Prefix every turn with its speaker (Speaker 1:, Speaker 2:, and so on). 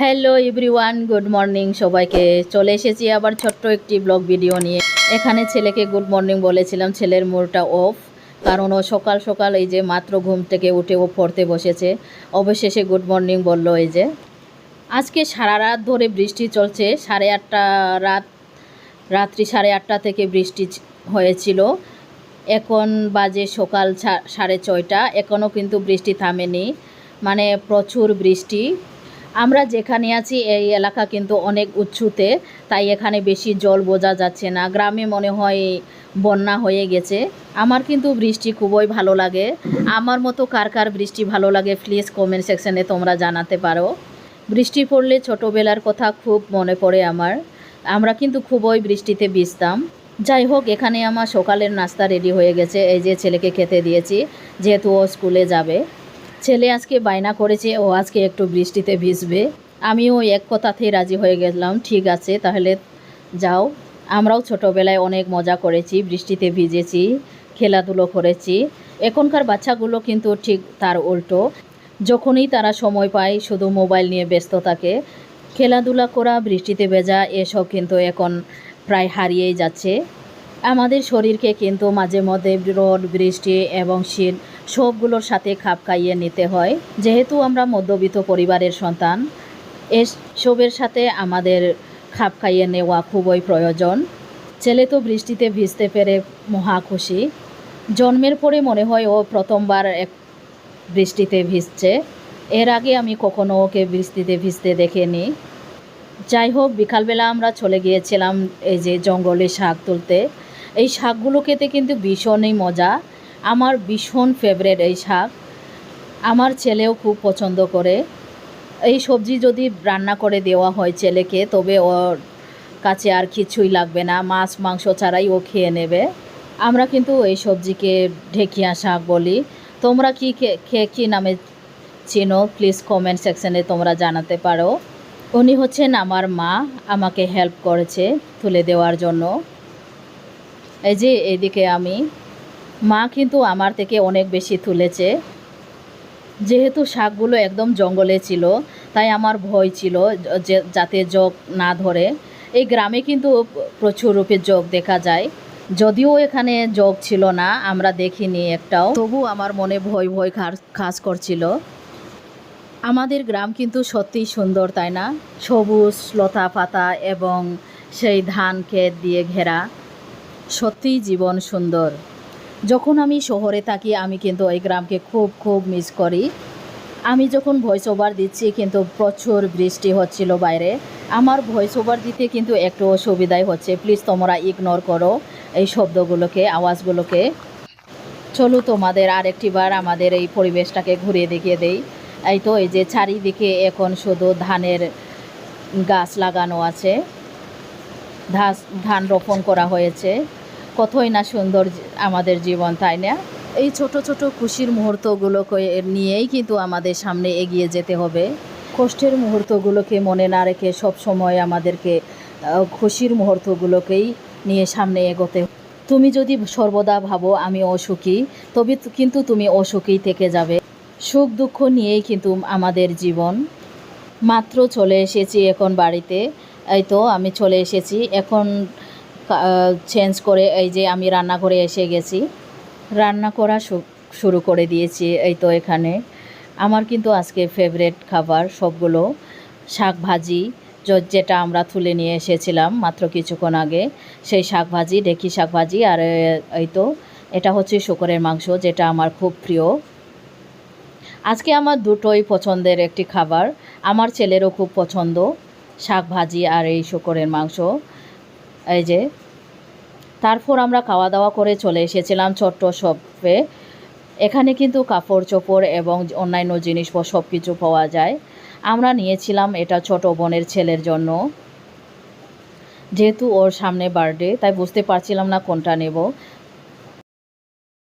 Speaker 1: Hello everyone good morning সবাইকে চলে এসেছি আবার ছোট্ট একটি ব্লগ ভিডিও নিয়ে। এখানে ছেলেকে গুড মর্নিং বলেছিলাম। ছেলের মোড়টা অফ কারণ ও সকাল সকাল এই যে মাত্র ঘুম থেকে উঠে ও পড়তে বসেছে। অবশেষে গুড মর্নিং বলল এই যে। আজকে সারা রাত ধরে বৃষ্টি চলছে। সাড়ে আটটা রাত, রাত্রি সাড়ে আটটা থেকে বৃষ্টি হয়েছিল। এখন বাজে সকাল সাড়ে ছয়টা। এখনও কিন্তু বৃষ্টি থামেনি। মানে প্রচুর বৃষ্টি। আমরা যেখানে আছি, এই এলাকা কিন্তু অনেক উঁচুতে তাই এখানে বেশি জল বোঝা যাচ্ছে না। গ্রামে মনে হয় বন্যা হয়ে গেছে। আমার কিন্তু বৃষ্টি খুবই ভালো লাগে। আমার মতো কার কার বৃষ্টি ভালো লাগে প্লিজ কমেন্ট সেকশনে তোমরা জানাতে পারো। বৃষ্টি পড়লে ছোটোবেলার কথা খুব মনে পড়ে আমার। আমরা কিন্তু খুবই বৃষ্টিতে ভিজতাম। যাই হোক, এখানে আমার সকালের নাস্তা রেডি হয়ে গেছে। এই যে ছেলেকে খেতে দিয়েছি, যেহেতু ও স্কুলে যাবে। ছেলে আজকে বায়না করেছে, ও আজকে একটু বৃষ্টিতে ভিজবে। আমিও এক কথাতেই রাজি হয়ে গেলাম, ঠিক আছে, তাহলে যাও। আমরাও ছোটোবেলায় অনেক মজা করেছি, বৃষ্টিতে ভিজেছি, খেলাধুলো করেছি। এখনকার বাচ্চাগুলো কিন্তু ঠিক তার উল্টো। যখনই তারা সময় পায়, শুধু মোবাইল নিয়ে ব্যস্ত থাকে। খেলাধুলা করা, বৃষ্টিতে ভেজা, এসব কিন্তু এখন প্রায় হারিয়েই যাচ্ছে। আমাদের শরীরকে কিন্তু মাঝে মধ্যে রোদ বৃষ্টি এবং শীত সবগুলোর সাথে খাপ খাইয়ে নিতে হয়। যেহেতু আমরা মধ্যবিত্ত পরিবারের সন্তান এসবের সাথে আমাদের খাপ খাইয়ে নেওয়া খুবই প্রয়োজন। ছেলে তো বৃষ্টিতে ভিজতে পেরে মহা খুশি। জন্মের পরে মনে হয় ও প্রথমবার এক বৃষ্টিতে ভিজছে। এর আগে আমি কখনো ওকে বৃষ্টিতে ভিজতে দেখিনি। যাই হোক, বিকালবেলা আমরা চলে গিয়েছিলাম এই যে জঙ্গলে শাক তুলতে। এই শাকগুলো খেতে কিন্তু ভীষণই মজা। আমার ভীষণ ফেভারেট এই শাক। আমার ছেলেও খুব পছন্দ করে। এই সবজি যদি রান্না করে দেওয়া হয় ছেলেকে, তবে ওর কাছে আর কিছুই লাগবে না। মাছ, মাংস ছাড়াই ও খেয়ে নেবে। আমরা কিন্তু এই সবজিকে ঢেকিয়া শাক বলি। তোমরা কি খেয়ে কী নামে চিনো? প্লিজ কমেন্ট সেকশনে তোমরা জানাতে পারো। উনি হচ্ছেন আমার মা। আমাকে হেল্প করেছে তুলে দেওয়ার জন্য। এই যে, এদিকে আমি। মা কিন্তু আমার থেকে অনেক বেশি তুলেছে। যেহেতু শাকগুলো একদম জঙ্গলে ছিল, তাই আমার ভয় ছিল যে যাতে জগ না ধরে। এই গ্রামে কিন্তু প্রচুর রূপে জগ দেখা যায়। যদিও এখানে জগ ছিল না, আমরা দেখিনি একটাও। তবু আমার মনে ভয় ভয় খাস- করছিল। আমাদের গ্রাম কিন্তু সত্যিই সুন্দর, তাই না? সবুজ লতা পাতা এবং সেই ধান ক্ষেত দিয়ে ঘেরা। সত্যিই জীবন সুন্দর। যখন আমি শহরে থাকি, আমি কিন্তু এই গ্রামকে খুব খুব মিস করি। আমি যখন ভয়েস ওভার দিচ্ছি, কিন্তু প্রচুর বৃষ্টি হচ্ছিল বাইরে। আমার ভয়েস ওভার দিতে কিন্তু একটু অসুবিধাই হচ্ছে। প্লিজ তোমরা ইগনোর করো এই শব্দগুলোকে, আওয়াজগুলোকে। চলো তোমাদের আরেকটি বার আমাদের এই পরিবেশটাকে ঘুরিয়ে দেখিয়ে দেই। এই তো, এই যে চারিদিকে এখন শুধু ধানের গাছ লাগানো আছে। ধান রোপণ করা হয়েছে। কতই না সুন্দর আমাদের জীবন, তাই না? এই ছোট ছোট খুশির মুহূর্তগুলোকে নিয়েই কিন্তু আমাদের সামনে এগিয়ে যেতে হবে। কষ্টের মুহূর্তগুলোকে মনে না রেখে সব সময় আমাদেরকে খুশির মুহূর্তগুলোকেই নিয়ে সামনে এগোতে তুমি যদি সর্বদা ভাবো আমি অসুখী, তবে কিন্তু তুমি অসুখী থেকে যাবে। সুখ, দুঃখ নিয়েই কিন্তু আমাদের জীবন। মাত্র চলে এসেছি এখন বাড়িতে, এই তো আমি চলে এসেছি। এখন চেঞ্জ করে এই যে আমি রান্নাঘরে এসে গেছি। রান্না করা শুরু করে দিয়েছি এই তো এখানে। আমার কিন্তু আজকে ফেভারেট খাবার সবগুলো। শাক ভাজি যেটা আমরা তুলে নিয়ে এসেছিলাম মাত্র কিছুক্ষণ আগে, সেই শাক ভাজি ডেকি শাক ভাজি আর এই তো এটা হচ্ছে শুকরের মাংস যেটা আমার খুব প্রিয়। আজকে আমার দুটোই পছন্দের একটি খাবার। আমার ছেলেরও খুব পছন্দ শাক ভাজি আর এই শুকরের মাংস। এই যে, তারপর আমরা খাওয়া দাওয়া করে চলে এসেছিলাম ছোট্ট শপে। এখানে কিন্তু কাপড় চোপড় এবং অন্যান্য জিনিস সব কিছু পাওয়া যায়। আমরা নিয়েছিলাম এটা ছোট বোনের ছেলের জন্য। যেহেতু ওর সামনে বার্থডে তাই বুঝতে পারছিলাম না কোনটা নেব।